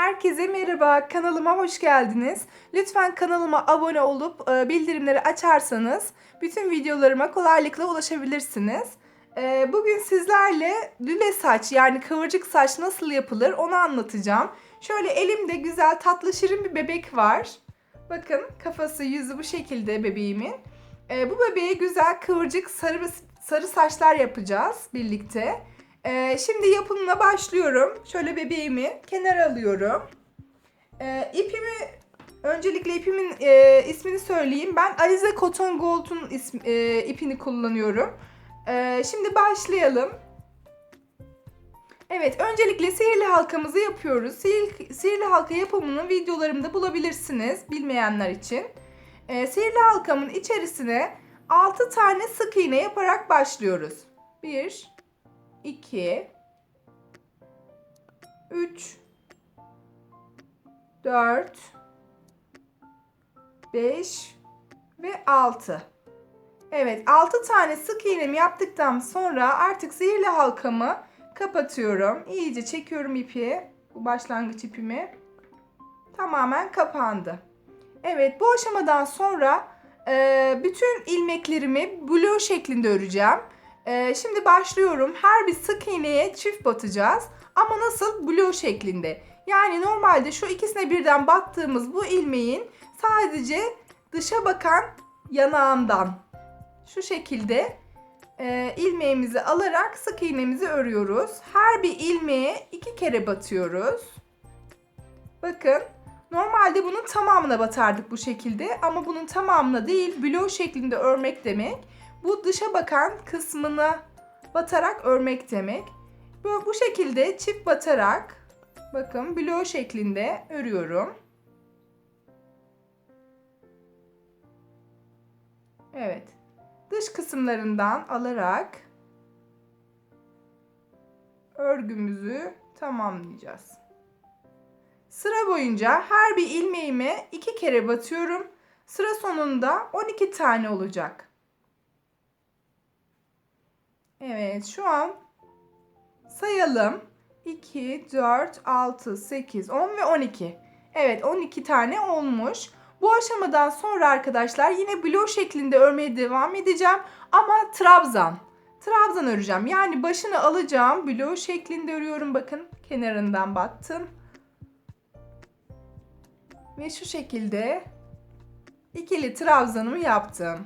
Herkese merhaba, kanalıma hoş geldiniz. Lütfen kanalıma abone olup e, bildirimleri açarsanız bütün videolarıma kolaylıkla ulaşabilirsiniz. E, Bugün sizlerle lüle saç yani kıvırcık saç nasıl yapılır onu anlatacağım. Şöyle elimde güzel tatlı şirin bir bebek var. Bakın kafası yüzü bu şekilde bebeğimin. E, Bu bebeğe güzel kıvırcık sarı sarı saçlar yapacağız birlikte. Ee, şimdi yapımına başlıyorum. Şöyle bebeğimi kenara alıyorum. Ee, ipimi öncelikle ipimin e, ismini söyleyeyim. Ben Alize Cotton Gold'un e, ipini kullanıyorum. Ee, şimdi başlayalım. Evet, öncelikle sihirli halkamızı yapıyoruz. Sihir, sihirli halka yapımını videolarımda bulabilirsiniz bilmeyenler için. Ee, sihirli halkamın içerisine 6 tane sık iğne yaparak başlıyoruz. 1 2 3 4 5 ve 6. Evet 6 tane sık iğnemi yaptıktan sonra artık sihirli halkamı kapatıyorum. İyice çekiyorum ipi. Bu başlangıç ipimi. Tamamen kapandı. Evet bu aşamadan sonra bütün ilmeklerimi blue şeklinde öreceğim. Ee, şimdi başlıyorum. Her bir sık iğneye çift batacağız. Ama nasıl? Blue şeklinde. Yani normalde şu ikisine birden battığımız bu ilmeğin sadece dışa bakan yanağından şu şekilde e, ilmeğimizi alarak sık iğnemizi örüyoruz. Her bir ilmeğe iki kere batıyoruz. Bakın normalde bunun tamamına batardık bu şekilde ama bunun tamamına değil bloğ şeklinde örmek demek bu dışa bakan kısmına batarak örmek demek. Böyle bu şekilde çift batarak bakın bloğ şeklinde örüyorum. Evet. Dış kısımlarından alarak örgümüzü tamamlayacağız. Sıra boyunca her bir ilmeğime iki kere batıyorum. Sıra sonunda 12 tane olacak. Evet şu an sayalım. 2, 4, 6, 8, 10 ve 12. Evet 12 tane olmuş. Bu aşamadan sonra arkadaşlar yine blok şeklinde örmeye devam edeceğim. Ama trabzan. Trabzan öreceğim. Yani başını alacağım. Blok şeklinde örüyorum. Bakın kenarından battım. Ve şu şekilde ikili trabzanımı yaptım.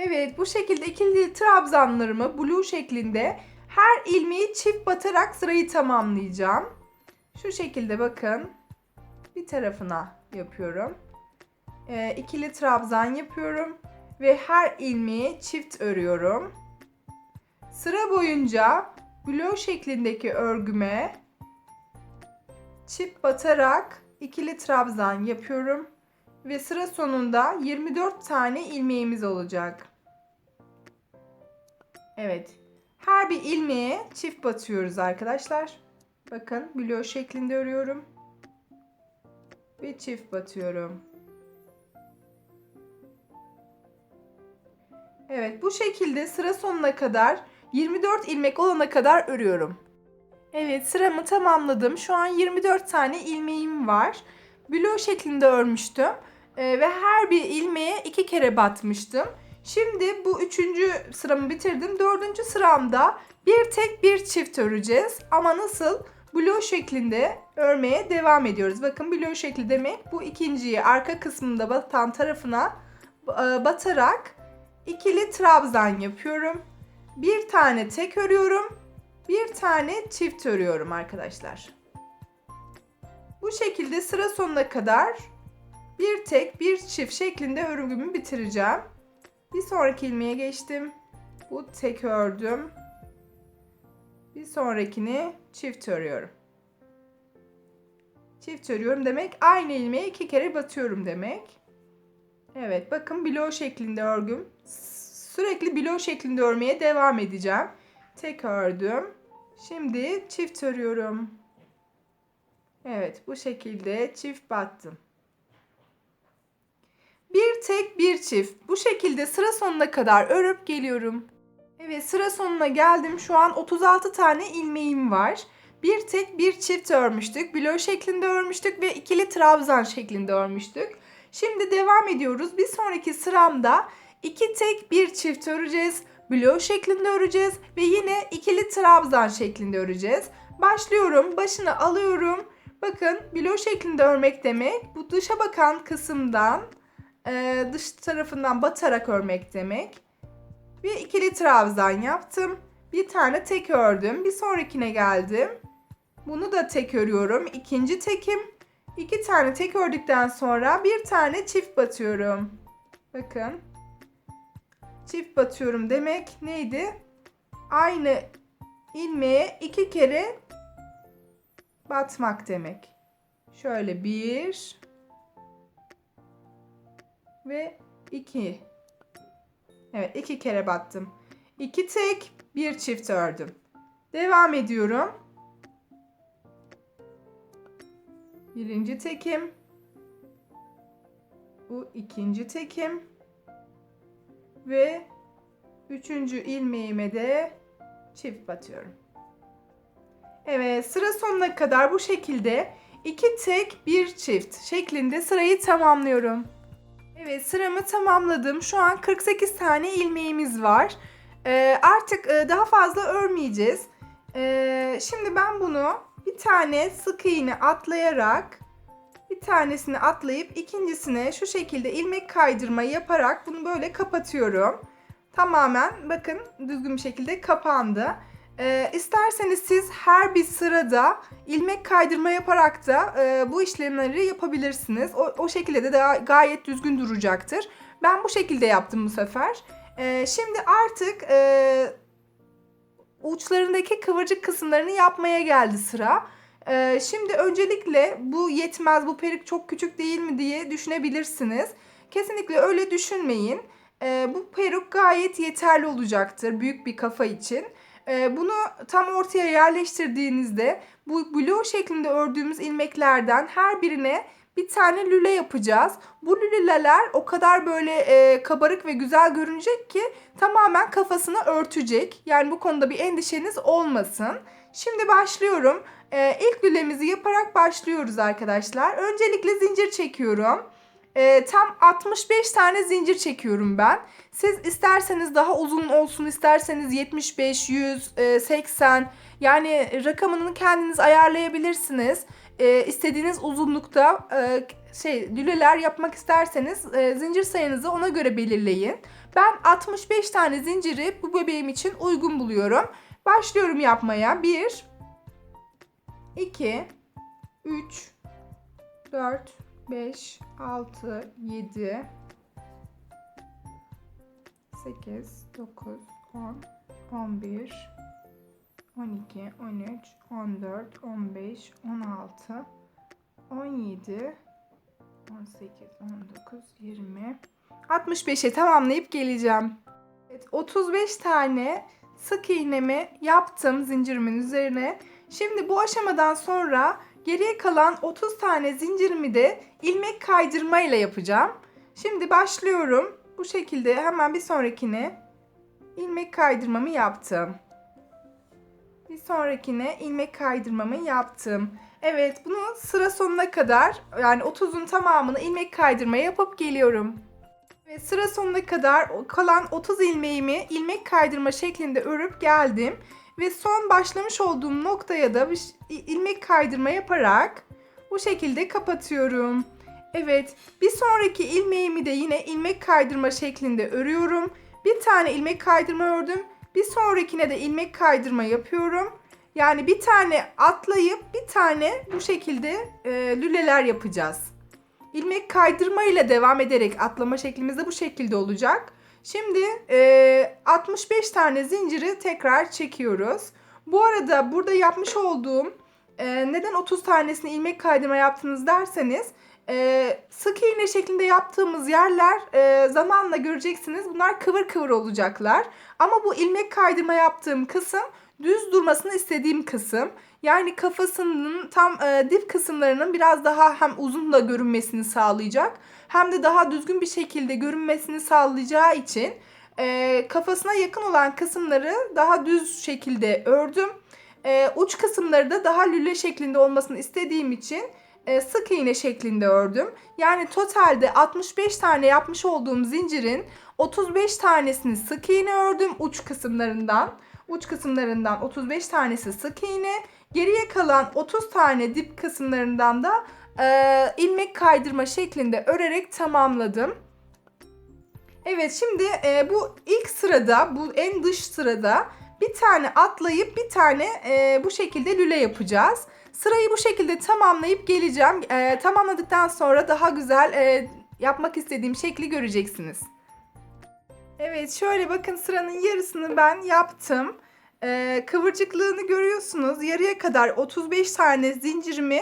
Evet bu şekilde ikili trabzanlarımı blue şeklinde her ilmeği çift batarak sırayı tamamlayacağım. Şu şekilde bakın bir tarafına yapıyorum. Ee, ikili trabzan yapıyorum ve her ilmeği çift örüyorum. Sıra boyunca blue şeklindeki örgüme çift batarak ikili trabzan yapıyorum ve sıra sonunda 24 tane ilmeğimiz olacak. Evet. Her bir ilmeğe çift batıyoruz arkadaşlar. Bakın bloğ şeklinde örüyorum. Ve çift batıyorum. Evet bu şekilde sıra sonuna kadar 24 ilmek olana kadar örüyorum. Evet sıramı tamamladım. Şu an 24 tane ilmeğim var. Bloğ şeklinde örmüştüm. Ee, ve her bir ilmeğe iki kere batmıştım. Şimdi bu üçüncü sıramı bitirdim. Dördüncü sıramda bir tek bir çift öreceğiz. Ama nasıl? Bloğ şeklinde örmeye devam ediyoruz. Bakın bloğ şekli demek bu ikinciyi arka kısmında batan tarafına e, batarak ikili trabzan yapıyorum. Bir tane tek örüyorum. Bir tane çift örüyorum arkadaşlar. Bu şekilde sıra sonuna kadar bir tek bir çift şeklinde örgümü bitireceğim. Bir sonraki ilmeğe geçtim. Bu tek ördüm. Bir sonrakini çift örüyorum. Çift örüyorum demek aynı ilmeğe iki kere batıyorum demek. Evet bakın bloğ şeklinde örgüm. Sürekli bloğ şeklinde örmeye devam edeceğim. Tek ördüm. Şimdi çift örüyorum. Evet bu şekilde çift battım. Bir tek bir çift. Bu şekilde sıra sonuna kadar örüp geliyorum. Evet sıra sonuna geldim. Şu an 36 tane ilmeğim var. bir tek bir çift örmüştük. Bilo şeklinde örmüştük ve ikili trabzan şeklinde örmüştük. Şimdi devam ediyoruz. Bir sonraki sıramda iki tek bir çift öreceğiz. Bilo şeklinde öreceğiz ve yine ikili trabzan şeklinde öreceğiz. Başlıyorum. Başını alıyorum. Bakın bilo şeklinde örmek demek bu dışa bakan kısımdan e, dış tarafından batarak örmek demek. Bir ikili trabzan yaptım. Bir tane tek ördüm. Bir sonrakine geldim. Bunu da tek örüyorum. İkinci tekim. İki tane tek ördükten sonra bir tane çift batıyorum. Bakın. Çift batıyorum demek neydi? Aynı ilmeğe iki kere batmak demek. Şöyle bir ve iki. Evet iki kere battım. İki tek bir çift ördüm. Devam ediyorum. Birinci tekim. Bu ikinci tekim. Ve üçüncü ilmeğime de çift batıyorum. Evet sıra sonuna kadar bu şekilde iki tek bir çift şeklinde sırayı tamamlıyorum. Evet sıramı tamamladım. Şu an 48 tane ilmeğimiz var. Ee, artık e, daha fazla örmeyeceğiz. Ee, şimdi ben bunu bir tane sık iğne atlayarak bir tanesini atlayıp ikincisine şu şekilde ilmek kaydırma yaparak bunu böyle kapatıyorum. Tamamen bakın düzgün bir şekilde kapandı. Ee, isterseniz siz her bir sırada ilmek kaydırma yaparak da e, bu işlemleri yapabilirsiniz. O, o şekilde de daha gayet düzgün duracaktır. Ben bu şekilde yaptım bu sefer. Ee, şimdi artık e, uçlarındaki kıvırcık kısımlarını yapmaya geldi sıra. Ee, şimdi öncelikle bu yetmez, bu perik çok küçük değil mi diye düşünebilirsiniz. Kesinlikle öyle düşünmeyin. Ee, bu peruk gayet yeterli olacaktır büyük bir kafa için. Ee, bunu tam ortaya yerleştirdiğinizde bu blue şeklinde ördüğümüz ilmeklerden her birine bir tane lüle yapacağız. Bu lüleler o kadar böyle e, kabarık ve güzel görünecek ki tamamen kafasını örtecek. Yani bu konuda bir endişeniz olmasın. Şimdi başlıyorum. E, ilk lülemizi yaparak başlıyoruz arkadaşlar. Öncelikle zincir çekiyorum. E, tam 65 tane zincir çekiyorum ben. Siz isterseniz daha uzun olsun, isterseniz 75, 100, e, 80 yani rakamını kendiniz ayarlayabilirsiniz. E, istediğiniz uzunlukta e, şey lüleler yapmak isterseniz e, zincir sayınızı ona göre belirleyin. Ben 65 tane zinciri bu bebeğim için uygun buluyorum. Başlıyorum yapmaya. 1 2 3 4 5 6 7 8 9 10 11 12 13 14 15 16 17 18 19 20 65'e tamamlayıp geleceğim. Evet, 35 tane sık iğnemi yaptım zincirimin üzerine. Şimdi bu aşamadan sonra geriye kalan 30 tane zincirimi de ilmek kaydırma ile yapacağım. Şimdi başlıyorum. Bu şekilde hemen bir sonrakine ilmek kaydırmamı yaptım. Bir sonrakine ilmek kaydırmamı yaptım. Evet bunu sıra sonuna kadar yani 30'un tamamını ilmek kaydırma yapıp geliyorum. Ve sıra sonuna kadar kalan 30 ilmeğimi ilmek kaydırma şeklinde örüp geldim. Ve son başlamış olduğum noktaya da ilmek kaydırma yaparak bu şekilde kapatıyorum. Evet bir sonraki ilmeğimi de yine ilmek kaydırma şeklinde örüyorum. Bir tane ilmek kaydırma ördüm. Bir sonrakine de ilmek kaydırma yapıyorum. Yani bir tane atlayıp bir tane bu şekilde e, lüleler yapacağız. İlmek kaydırma ile devam ederek atlama şeklimiz de bu şekilde olacak. Şimdi e, 65 tane zinciri tekrar çekiyoruz. Bu arada burada yapmış olduğum e, neden 30 tanesini ilmek kaydırma yaptınız derseniz e, sık iğne şeklinde yaptığımız yerler e, zamanla göreceksiniz bunlar kıvır kıvır olacaklar. Ama bu ilmek kaydırma yaptığım kısım düz durmasını istediğim kısım. Yani kafasının tam e, dip kısımlarının biraz daha hem uzun da görünmesini sağlayacak hem de daha düzgün bir şekilde görünmesini sağlayacağı için e, kafasına yakın olan kısımları daha düz şekilde ördüm. e, uç kısımları da daha lüle şeklinde olmasını istediğim için e, sık iğne şeklinde ördüm. Yani totalde 65 tane yapmış olduğum zincirin 35 tanesini sık iğne ördüm uç kısımlarından. Uç kısımlarından 35 tanesi sık iğne. Geriye kalan 30 tane dip kısımlarından da e, ilmek kaydırma şeklinde örerek tamamladım. Evet şimdi e, bu ilk sırada bu en dış sırada bir tane atlayıp bir tane e, bu şekilde lüle yapacağız. Sırayı bu şekilde tamamlayıp geleceğim. E, tamamladıktan sonra daha güzel e, yapmak istediğim şekli göreceksiniz. Evet şöyle bakın sıranın yarısını ben yaptım. E, kıvırcıklığını görüyorsunuz. Yarıya kadar 35 tane zincirimi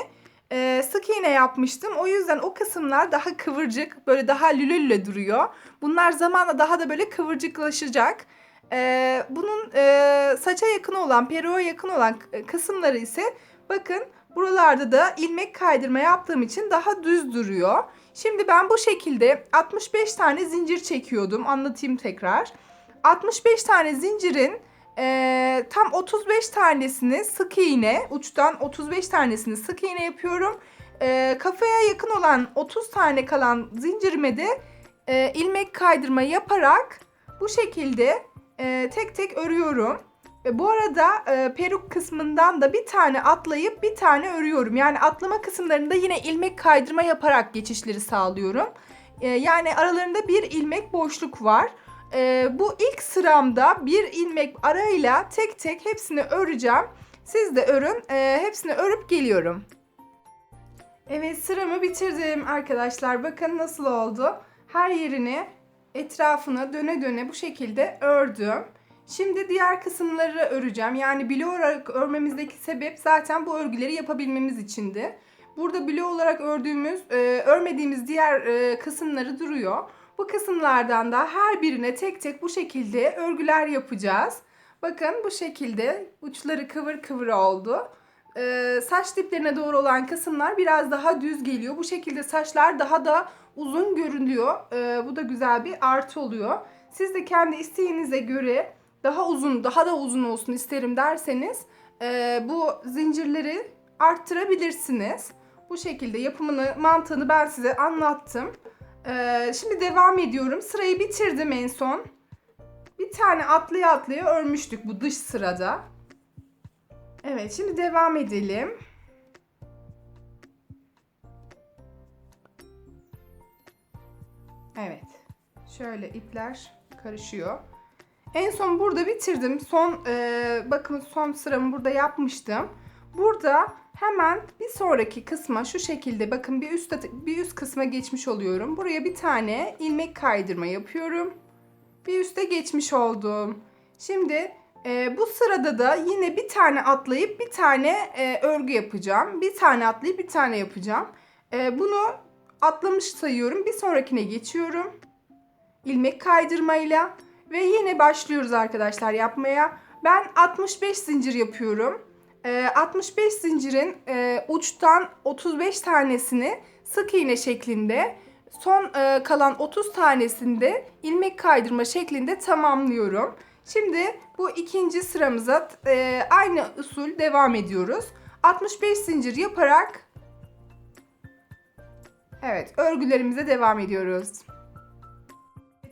e, sık iğne yapmıştım. O yüzden o kısımlar daha kıvırcık, böyle daha lüle lüle duruyor. Bunlar zamanla daha da böyle kıvırcıklaşacak. E, bunun e, saça yakın olan, peruğa yakın olan kısımları ise bakın buralarda da ilmek kaydırma yaptığım için daha düz duruyor. Şimdi ben bu şekilde 65 tane zincir çekiyordum. Anlatayım tekrar. 65 tane zincirin e, tam 35 tanesini sık iğne, uçtan 35 tanesini sık iğne yapıyorum. E, kafaya yakın olan 30 tane kalan zincirime de e, ilmek kaydırma yaparak bu şekilde e, tek tek örüyorum. Ve bu arada e, peruk kısmından da bir tane atlayıp bir tane örüyorum. Yani atlama kısımlarında yine ilmek kaydırma yaparak geçişleri sağlıyorum. E, yani aralarında bir ilmek boşluk var. E, bu ilk sıramda bir ilmek arayla tek tek hepsini öreceğim. Siz de örün. E, hepsini örüp geliyorum. Evet sıramı bitirdim arkadaşlar. Bakın nasıl oldu. Her yerini etrafına döne döne bu şekilde ördüm. Şimdi diğer kısımları öreceğim. Yani bilo olarak örmemizdeki sebep zaten bu örgüleri yapabilmemiz içindi. Burada bilo olarak ördüğümüz, e, örmediğimiz diğer e, kısımları duruyor. Bu kısımlardan da her birine tek tek bu şekilde örgüler yapacağız. Bakın bu şekilde uçları kıvır kıvır oldu. Ee, saç diplerine doğru olan kısımlar biraz daha düz geliyor. Bu şekilde saçlar daha da uzun görünüyor. Ee, bu da güzel bir artı oluyor. Siz de kendi isteğinize göre daha uzun, daha da uzun olsun isterim derseniz e, bu zincirleri arttırabilirsiniz. Bu şekilde yapımını, mantığını ben size anlattım. Ee, şimdi devam ediyorum. Sırayı bitirdim en son. Bir tane atlaya atlaya örmüştük bu dış sırada. Evet şimdi devam edelim. Evet. Şöyle ipler karışıyor. En son burada bitirdim. Son e, bakın son sıramı burada yapmıştım. Burada hemen bir sonraki kısma şu şekilde bakın bir üst bir üst kısma geçmiş oluyorum. Buraya bir tane ilmek kaydırma yapıyorum. Bir üste geçmiş oldum. Şimdi e, bu sırada da yine bir tane atlayıp bir tane e, örgü yapacağım. Bir tane atlayıp bir tane yapacağım. E, bunu atlamış sayıyorum. Bir sonrakine geçiyorum. İlmek kaydırmayla ve yine başlıyoruz arkadaşlar yapmaya. Ben 65 zincir yapıyorum. 65 ee, zincirin e, uçtan 35 tanesini sık iğne şeklinde son e, kalan 30 tanesinde ilmek kaydırma şeklinde tamamlıyorum. Şimdi bu ikinci sıramıza e, aynı usul devam ediyoruz. 65 zincir yaparak Evet örgülerimize devam ediyoruz.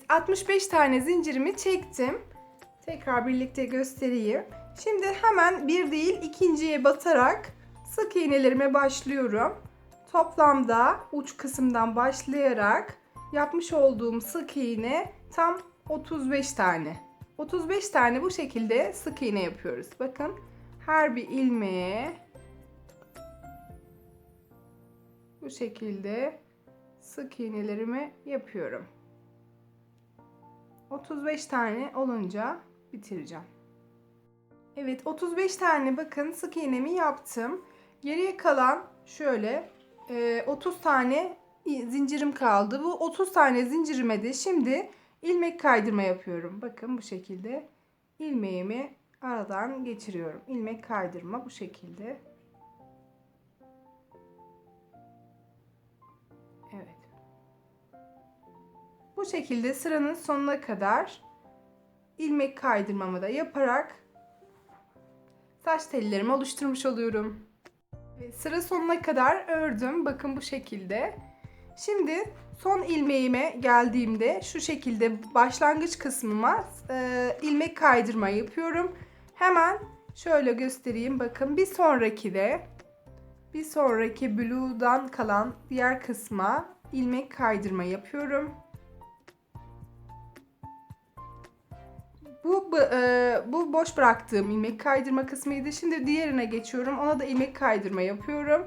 65 tane zincirimi çektim. Tekrar birlikte göstereyim. Şimdi hemen bir değil ikinciye batarak sık iğnelerime başlıyorum. Toplamda uç kısımdan başlayarak yapmış olduğum sık iğne tam 35 tane. 35 tane bu şekilde sık iğne yapıyoruz. Bakın her bir ilmeğe bu şekilde sık iğnelerimi yapıyorum. 35 tane olunca bitireceğim. Evet 35 tane bakın sık iğnemi yaptım. Geriye kalan şöyle 30 e, tane zincirim kaldı. Bu 30 tane zincirime de şimdi ilmek kaydırma yapıyorum. Bakın bu şekilde ilmeğimi aradan geçiriyorum. İlmek kaydırma bu şekilde. Evet. Bu şekilde sıranın sonuna kadar ilmek kaydırmamı da yaparak saç tellerimi oluşturmuş oluyorum. Ve sıra sonuna kadar ördüm. Bakın bu şekilde. Şimdi son ilmeğime geldiğimde şu şekilde başlangıç kısmıma e, ilmek kaydırma yapıyorum. Hemen şöyle göstereyim. Bakın bir sonraki de bir sonraki blue'dan kalan diğer kısma ilmek kaydırma yapıyorum. Bu e, bu boş bıraktığım ilmek kaydırma kısmıydı. Şimdi diğerine geçiyorum. Ona da ilmek kaydırma yapıyorum.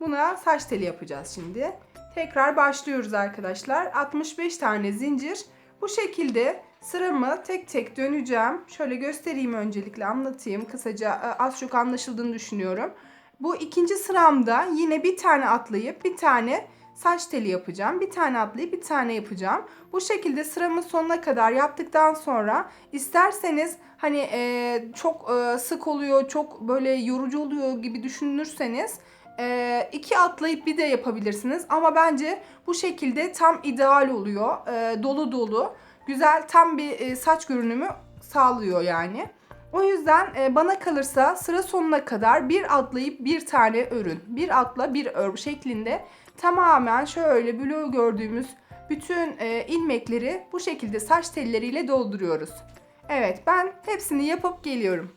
Buna saç teli yapacağız şimdi. Tekrar başlıyoruz arkadaşlar. 65 tane zincir. Bu şekilde sıramı tek tek döneceğim. Şöyle göstereyim öncelikle anlatayım. Kısaca e, az çok anlaşıldığını düşünüyorum. Bu ikinci sıramda yine bir tane atlayıp bir tane saç teli yapacağım. Bir tane atlayıp bir tane yapacağım. Bu şekilde sıramın sonuna kadar yaptıktan sonra isterseniz hani e, çok e, sık oluyor, çok böyle yorucu oluyor gibi düşünürseniz e, iki atlayıp bir de yapabilirsiniz. Ama bence bu şekilde tam ideal oluyor. E, dolu dolu. Güzel tam bir e, saç görünümü sağlıyor yani. O yüzden e, bana kalırsa sıra sonuna kadar bir atlayıp bir tane örün. Bir atla bir ör şeklinde tamamen şöyle blue gördüğümüz bütün e, ilmekleri bu şekilde saç telleriyle dolduruyoruz. Evet ben hepsini yapıp geliyorum.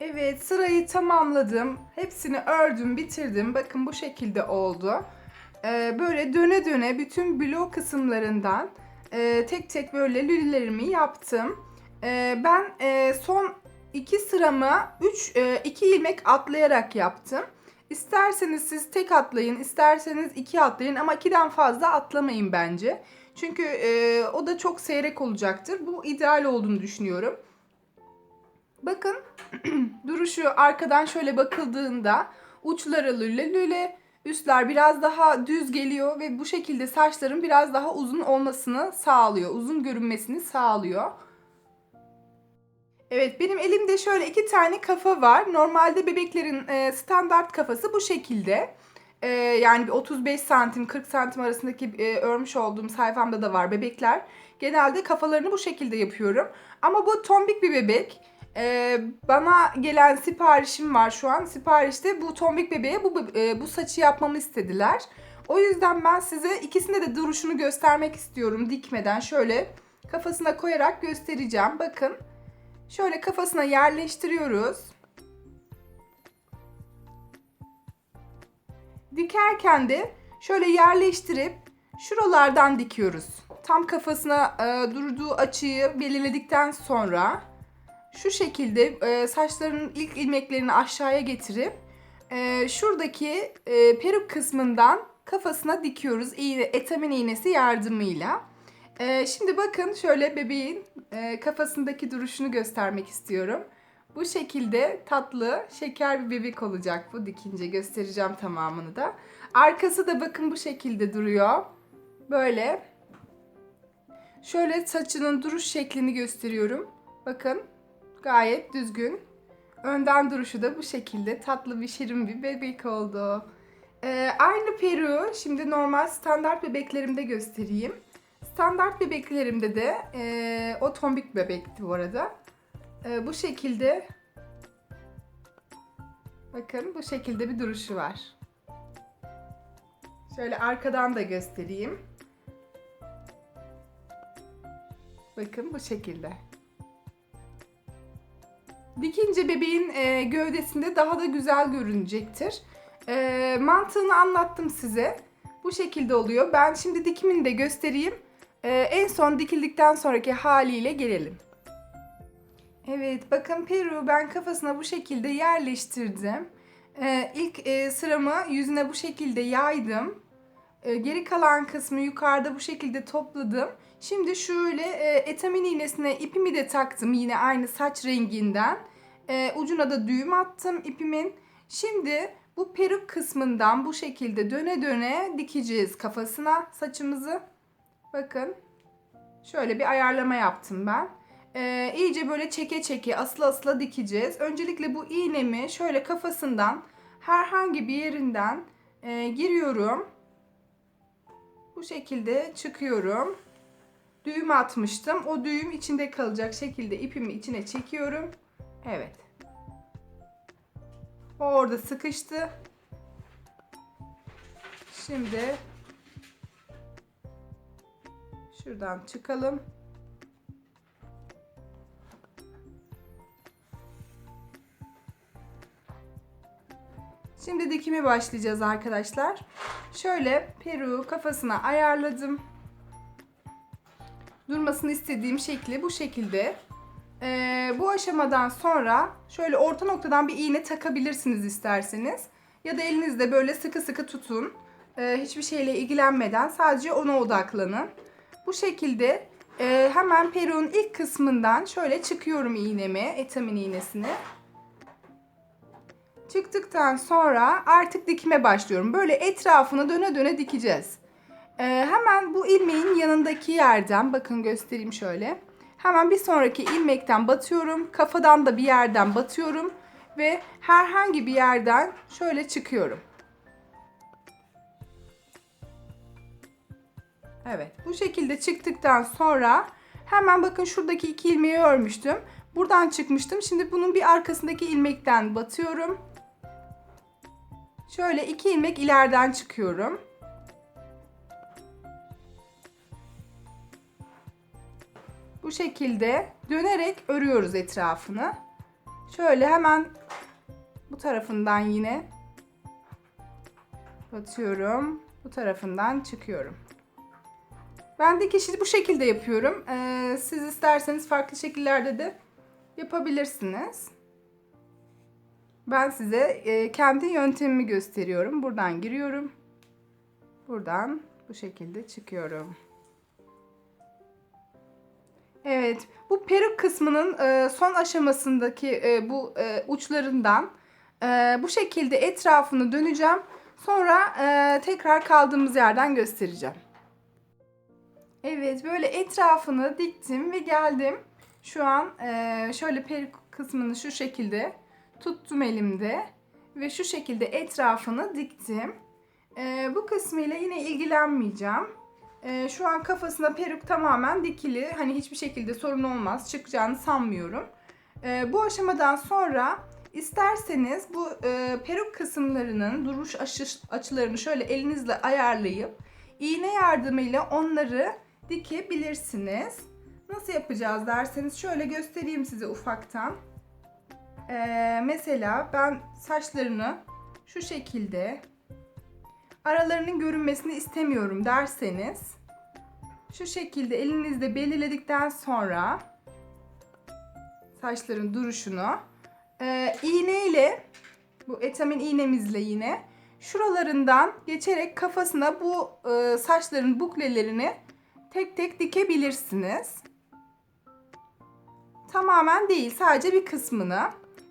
Evet sırayı tamamladım. Hepsini ördüm bitirdim. Bakın bu şekilde oldu. Ee, böyle döne döne bütün blok kısımlarından e, tek tek böyle lüllerimi yaptım. Ee, ben e, son iki sıramı 3 2 ilmek atlayarak yaptım. İsterseniz siz tek atlayın, isterseniz iki atlayın ama ikiden fazla atlamayın bence. Çünkü e, o da çok seyrek olacaktır. Bu ideal olduğunu düşünüyorum. Bakın duruşu arkadan şöyle bakıldığında uçları lüle lüle, üstler biraz daha düz geliyor ve bu şekilde saçların biraz daha uzun olmasını sağlıyor. Uzun görünmesini sağlıyor. Evet benim elimde şöyle iki tane kafa var. Normalde bebeklerin e, standart kafası bu şekilde. E, yani bir 35 santim 40 santim arasındaki e, örmüş olduğum sayfamda da var bebekler. Genelde kafalarını bu şekilde yapıyorum. Ama bu tombik bir bebek. E, bana gelen siparişim var şu an. Siparişte bu tombik bebeğe bu, e, bu saçı yapmamı istediler. O yüzden ben size ikisinde de duruşunu göstermek istiyorum dikmeden. Şöyle kafasına koyarak göstereceğim. Bakın. Şöyle kafasına yerleştiriyoruz. Dikerken de şöyle yerleştirip şuralardan dikiyoruz. Tam kafasına e, durduğu açıyı belirledikten sonra şu şekilde e, saçlarının ilk ilmeklerini aşağıya getirip e, şuradaki e, peruk kısmından kafasına dikiyoruz iğne, etamin iğnesi yardımıyla. E, şimdi bakın şöyle bebeğin e, kafasındaki duruşunu göstermek istiyorum. Bu şekilde tatlı, şeker bir bebek olacak bu dikince. Göstereceğim tamamını da. Arkası da bakın bu şekilde duruyor. Böyle. Şöyle saçının duruş şeklini gösteriyorum. Bakın gayet düzgün. Önden duruşu da bu şekilde tatlı bir şirin bir bebek oldu. Ee, aynı peruğu şimdi normal standart bebeklerimde göstereyim. Standart bebeklerimde de e, o tombik bebekti bu arada. E, bu şekilde bakın bu şekilde bir duruşu var. Şöyle arkadan da göstereyim. Bakın bu şekilde. Dikince bebeğin e, gövdesinde daha da güzel görünecektir. E, mantığını anlattım size. Bu şekilde oluyor. Ben şimdi dikimini de göstereyim. E, en son dikildikten sonraki haliyle gelelim. Evet bakın Peru ben kafasına bu şekilde yerleştirdim. E, ilk e, sıramı yüzüne bu şekilde yaydım. E, geri kalan kısmı yukarıda bu şekilde topladım. Şimdi şöyle e, etamin iğnesine ipimi de taktım yine aynı saç renginden. E, ucuna da düğüm attım ipimin. Şimdi bu peruk kısmından bu şekilde döne döne dikeceğiz kafasına saçımızı. Bakın şöyle bir ayarlama yaptım ben. Ee, iyice böyle çeke çeke asla asla dikeceğiz. Öncelikle bu iğnemi şöyle kafasından herhangi bir yerinden e, giriyorum. Bu şekilde çıkıyorum. Düğüm atmıştım. O düğüm içinde kalacak şekilde ipimi içine çekiyorum. Evet. O orada sıkıştı. Şimdi şuradan çıkalım. Şimdi dikime başlayacağız arkadaşlar. Şöyle peruğu kafasına ayarladım. Durmasını istediğim şekli bu şekilde. Ee, bu aşamadan sonra şöyle orta noktadan bir iğne takabilirsiniz isterseniz. Ya da elinizde böyle sıkı sıkı tutun. Ee, hiçbir şeyle ilgilenmeden sadece ona odaklanın. Bu şekilde e, hemen peruğun ilk kısmından şöyle çıkıyorum iğnemi, etamin iğnesini. Çıktıktan sonra artık dikime başlıyorum. Böyle etrafını döne döne dikeceğiz. Ee, hemen bu ilmeğin yanındaki yerden bakın göstereyim şöyle. Hemen bir sonraki ilmekten batıyorum. Kafadan da bir yerden batıyorum ve herhangi bir yerden şöyle çıkıyorum. Evet, bu şekilde çıktıktan sonra hemen bakın şuradaki iki ilmeği örmüştüm. Buradan çıkmıştım. Şimdi bunun bir arkasındaki ilmekten batıyorum. Şöyle iki ilmek ileriden çıkıyorum. Bu şekilde dönerek örüyoruz etrafını. Şöyle hemen bu tarafından yine batıyorum. Bu tarafından çıkıyorum. Ben dikişi bu şekilde yapıyorum. Ee, siz isterseniz farklı şekillerde de yapabilirsiniz. Ben size e, kendi yöntemimi gösteriyorum. Buradan giriyorum. Buradan bu şekilde çıkıyorum. Evet, bu peruk kısmının e, son aşamasındaki e, bu e, uçlarından e, bu şekilde etrafını döneceğim. Sonra e, tekrar kaldığımız yerden göstereceğim. Evet, böyle etrafını diktim ve geldim. Şu an e, şöyle peruk kısmını şu şekilde tuttum elimde ve şu şekilde etrafını diktim. E, bu kısmıyla yine ilgilenmeyeceğim. E, şu an kafasında peruk tamamen dikili. Hani hiçbir şekilde sorun olmaz. Çıkacağını sanmıyorum. E, bu aşamadan sonra isterseniz bu peruk kısımlarının duruş açı, açılarını şöyle elinizle ayarlayıp iğne yardımıyla onları dikebilirsiniz. Nasıl yapacağız derseniz şöyle göstereyim size ufaktan. Ee, mesela ben saçlarını şu şekilde aralarının görünmesini istemiyorum derseniz şu şekilde elinizde belirledikten sonra saçların duruşunu e, iğne ile bu etamin iğnemizle yine şuralarından geçerek kafasına bu e, saçların buklelerini tek tek dikebilirsiniz. Tamamen değil sadece bir kısmını.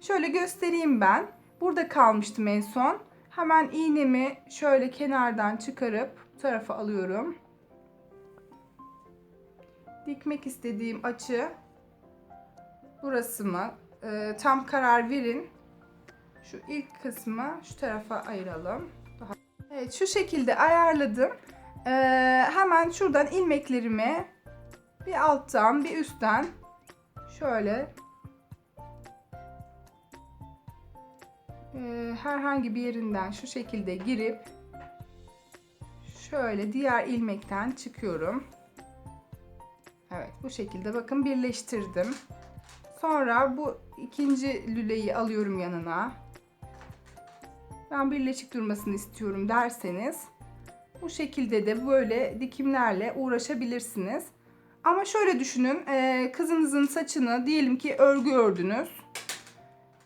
Şöyle göstereyim ben. Burada kalmıştım en son. Hemen iğnemi şöyle kenardan çıkarıp bu tarafa alıyorum. Dikmek istediğim açı burası mı? Ee, tam karar verin. Şu ilk kısmı şu tarafa ayıralım. Daha... Evet şu şekilde ayarladım. Ee, hemen şuradan ilmeklerimi bir alttan bir üstten şöyle e, herhangi bir yerinden şu şekilde girip şöyle diğer ilmekten çıkıyorum. Evet bu şekilde bakın birleştirdim. Sonra bu ikinci lüleyi alıyorum yanına. Ben birleşik durmasını istiyorum derseniz bu şekilde de böyle dikimlerle uğraşabilirsiniz. Ama şöyle düşünün e, kızınızın saçını diyelim ki örgü ördünüz.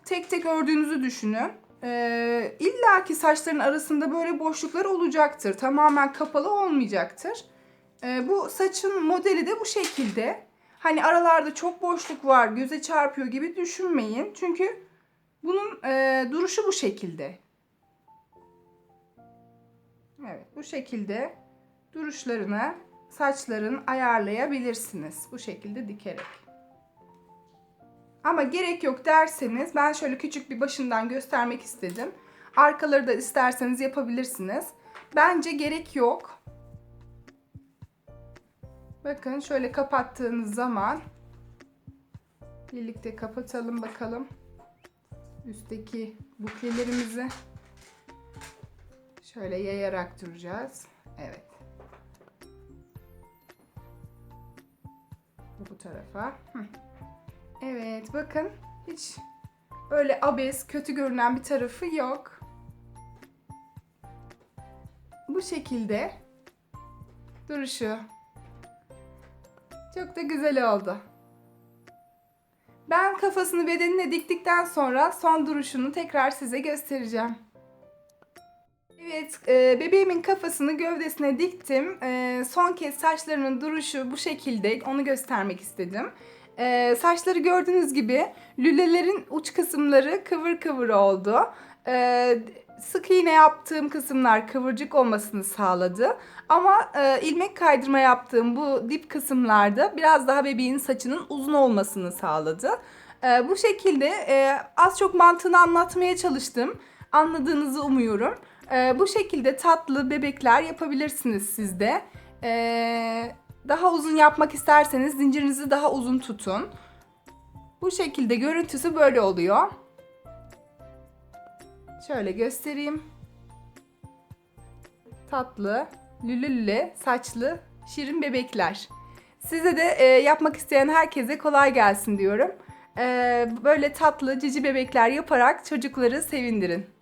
Tek tek ördüğünüzü düşünün. E, İlla ki saçların arasında böyle boşluklar olacaktır. Tamamen kapalı olmayacaktır. E, bu saçın modeli de bu şekilde. Hani aralarda çok boşluk var, göze çarpıyor gibi düşünmeyin. Çünkü bunun duruşu bu şekilde. Evet, bu şekilde duruşlarını saçların ayarlayabilirsiniz. Bu şekilde dikerek. Ama gerek yok derseniz ben şöyle küçük bir başından göstermek istedim. Arkaları da isterseniz yapabilirsiniz. Bence gerek yok. Bakın şöyle kapattığınız zaman birlikte kapatalım bakalım. üstteki buklelerimizi şöyle yayarak duracağız. Evet. Bu tarafa. Evet bakın hiç öyle abes kötü görünen bir tarafı yok. Bu şekilde duruşu çok da güzel oldu. Ben kafasını bedenine diktikten sonra son duruşunu tekrar size göstereceğim. Evet, e, bebeğimin kafasını gövdesine diktim. E, son kez saçlarının duruşu bu şekilde. Onu göstermek istedim. E, saçları gördüğünüz gibi lülelerin uç kısımları kıvır kıvır oldu. E, sık iğne yaptığım kısımlar kıvırcık olmasını sağladı. Ama e, ilmek kaydırma yaptığım bu dip kısımlarda biraz daha bebeğin saçının uzun olmasını sağladı. E, bu şekilde e, az çok mantığını anlatmaya çalıştım. Anladığınızı umuyorum. E, bu şekilde tatlı bebekler yapabilirsiniz siz de. E, daha uzun yapmak isterseniz zincirinizi daha uzun tutun. Bu şekilde görüntüsü böyle oluyor. Şöyle göstereyim. Tatlı, lülülle, saçlı, şirin bebekler. Size de e, yapmak isteyen herkese kolay gelsin diyorum. E, böyle tatlı cici bebekler yaparak çocukları sevindirin.